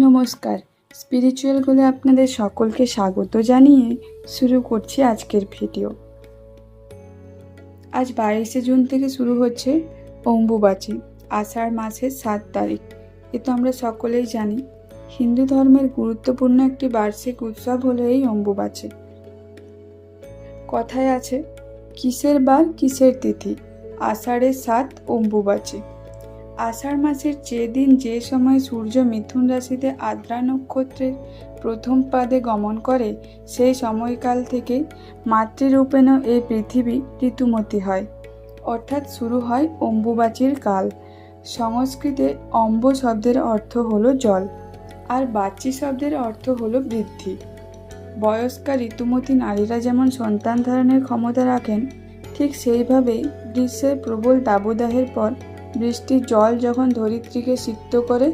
নমস্কার। স্পিরিচুয়াল গোলে আপনাদের সকলকে স্বাগত জানিয়ে শুরু করছি আজকের ভিডিও। আজ বাইশে জুন থেকে শুরু হচ্ছে অম্বুবাচী, আষাঢ় মাসের সাত তারিখ। এ তো আমরা সকলেই জানি, হিন্দু ধর্মের গুরুত্বপূর্ণ একটি বার্ষিক উৎসব হলো এই অম্বুবাচী। কথায় আছে, কিসের বার কিসের তিথি? আষাঢ়ের সাত অম্বুবাচী। আষাঢ় মাসের যে দিন যে সময় সূর্য মিথুন রাশিতে আদ্রা নক্ষত্রের প্রথম পাদে গমন করে, সেই সময়কাল থেকে মাতৃরূপেণ এই পৃথিবী ঋতুমতী হয়। অর্থাৎ শুরু হয় অম্বুবাচীর কাল। সংস্কৃতে অম্ব শব্দের অর্থ হলো জল, আর বাচি শব্দের অর্থ হলো বৃদ্ধি। বয়স্কা ঋতুমতী নারীরা যেমন সন্তান ধারণের ক্ষমতা রাখেন, ঠিক সেইভাবেই গ্রীষ্মের প্রবল দাবদাহের পর বৃষ্টির জল যখন ধরিত্রীকে সিক্ত করে,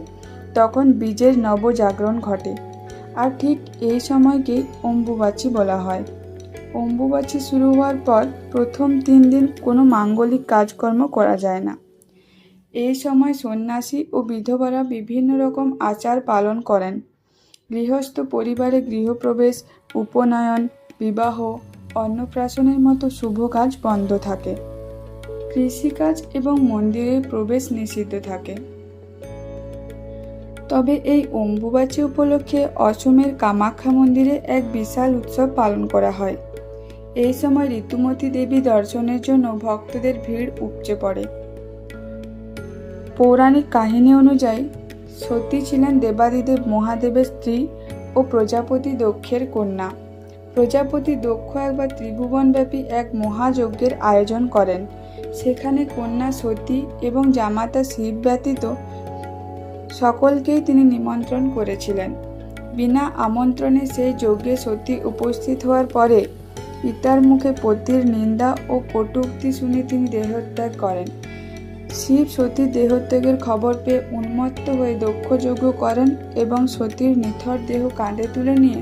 তখন বীজের নবজাগরণ ঘটে। আর ঠিক এই সময়কেই অম্বুবাচী বলা হয়। অম্বুবাচী শুরু হওয়ার পর প্রথম তিন দিন কোনো মাঙ্গলিক কাজকর্ম করা যায় না। এই সময় সন্ন্যাসী ও বিধবারা বিভিন্ন রকম আচার পালন করেন। গৃহস্থ পরিবারে গৃহপ্রবেশ, উপনয়ন, বিবাহ, অন্নপ্রাশনের মতো শুভ কাজ বন্ধ থাকে। কৃষিকাজ এবং মন্দিরে প্রবেশ নিষিদ্ধ থাকে। তবে এই অম্বুবাচী উপলক্ষে অসমের কামাখ্যা মন্দিরে এক বিশাল উৎসব পালন করা হয়। এই সময় ঋতুমতী দেবী দর্শনের জন্য ভক্তদের ভিড় উপচে পড়ে। পৌরাণিক কাহিনী অনুযায়ী, সতী ছিলেন দেবাদিদেব মহাদেবের স্ত্রী ও প্রজাপতি দক্ষের কন্যা। প্রজাপতি দক্ষ একবার ত্রিভুবনব্যাপী এক মহাযজ্ঞের আয়োজন করেন। সেখানে কন্যা সতী এবং জামাতা শিব ব্যতীত সকলকেই তিনি নিমন্ত্রণ করেছিলেন। বিনা আমন্ত্রণে সেই যজ্ঞে সতী উপস্থিত হওয়ার পরে পিতার মুখে পতির নিন্দা ও কটুক্তি শুনে তিনি দেহত্যাগ করেন। শিব সতীর দেহত্যাগের খবর পেয়ে উন্মত্ত হয়ে দক্ষ যজ্ঞ করেন এবং সতীর নিথর দেহ কাঁধে তুলে নিয়ে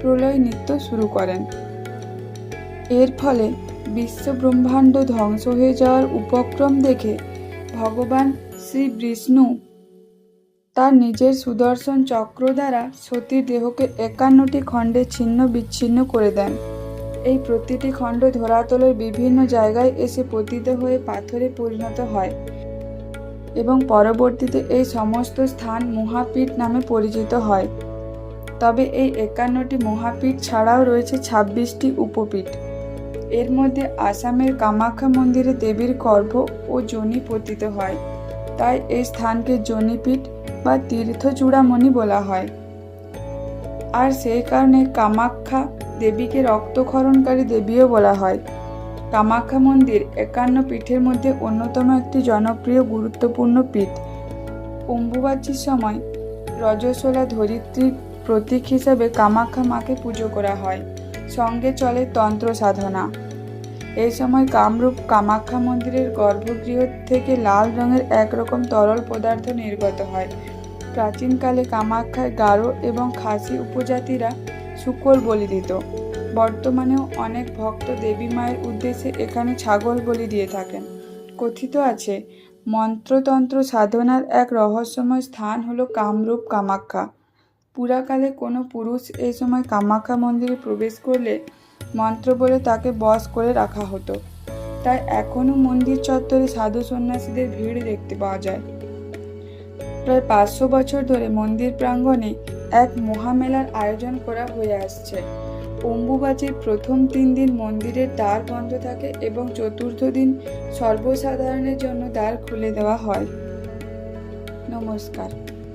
প্রলয় নৃত্য শুরু করেন। এর ফলে বিশ্ব ব্রহ্মাণ্ড ধ্বংস হয়ে যাওয়ার উপক্রম দেখে ভগবান শ্রী বিষ্ণু তার নিজের সুদর্শন চক্র দ্বারা সতীর দেহকে একান্নটি খণ্ডে ছিন্ন বিচ্ছিন্ন করে দেন। এই প্রতিটি খণ্ড ধরাতলের বিভিন্ন জায়গায় এসে পতিত হয়ে পাথরে পরিণত হয় এবং পরবর্তীতে এই সমস্ত স্থান মহাপীঠ নামে পরিচিত হয়। তবে এই একান্নটি মহাপীঠ ছাড়াও রয়েছে ছাব্বিশটি উপপীঠ। এর মধ্যে আসামের কামাখ্যা মন্দিরে দেবীর গর্ভ ও যোনি পতিত হয়। তাই এই স্থানকে যোনিপীঠ বা তীর্থচূড়ামণি বলা হয়। আর সেই কারণে কামাখ্যা দেবীকে রক্তক্ষরণকারী দেবীও বলা হয়। কামাখ্যা মন্দির একান্ন পীঠের মধ্যে অন্যতম একটি জনপ্রিয় গুরুত্বপূর্ণ পীঠ। অম্বুবাচীর সময় রজস্বলা ধরিত্রীর প্রতীক হিসাবে কামাখ্যা মাকে পুজো করা হয়। সঙ্গে চলে তন্ত্র সাধনা। এই সময় কামরূপ কামাখ্যা মন্দিরের গর্ভগৃহ থেকে লাল রঙের একরকম তরল পদার্থ নির্গত হয়। প্রাচীনকালে কামাখ্যায় গারো এবং খাসি উপজাতিরা শুকর বলি দিত। বর্তমানেও অনেক ভক্ত দেবী মায়ের উদ্দেশ্যে এখানে ছাগল বলি দিয়ে থাকেন। কথিত আছে, মন্ত্রতন্ত্র সাধনার এক রহস্যময় স্থান হলো কামরূপ কামাখ্যা। পুরাকালে কোনো পুরুষ এই সময় কামাখ্যা মন্দিরে প্রবেশ করলে মন্ত্র বলে তাকে বশ করে রাখা হতো। তাই এখনও মন্দির চত্বরে সাধু সন্ন্যাসীদের ভিড় দেখতে পাওয়া যায়। প্রায় পাঁচশো বছর ধরে মন্দির প্রাঙ্গণে এক মহামেলার আয়োজন করা হয়ে আসছে। অম্বুবাচীর প্রথম তিন দিন মন্দিরের দ্বার বন্ধ থাকে এবং চতুর্থ দিন সর্বসাধারণের জন্য দ্বার খুলে দেওয়া হয়। নমস্কার।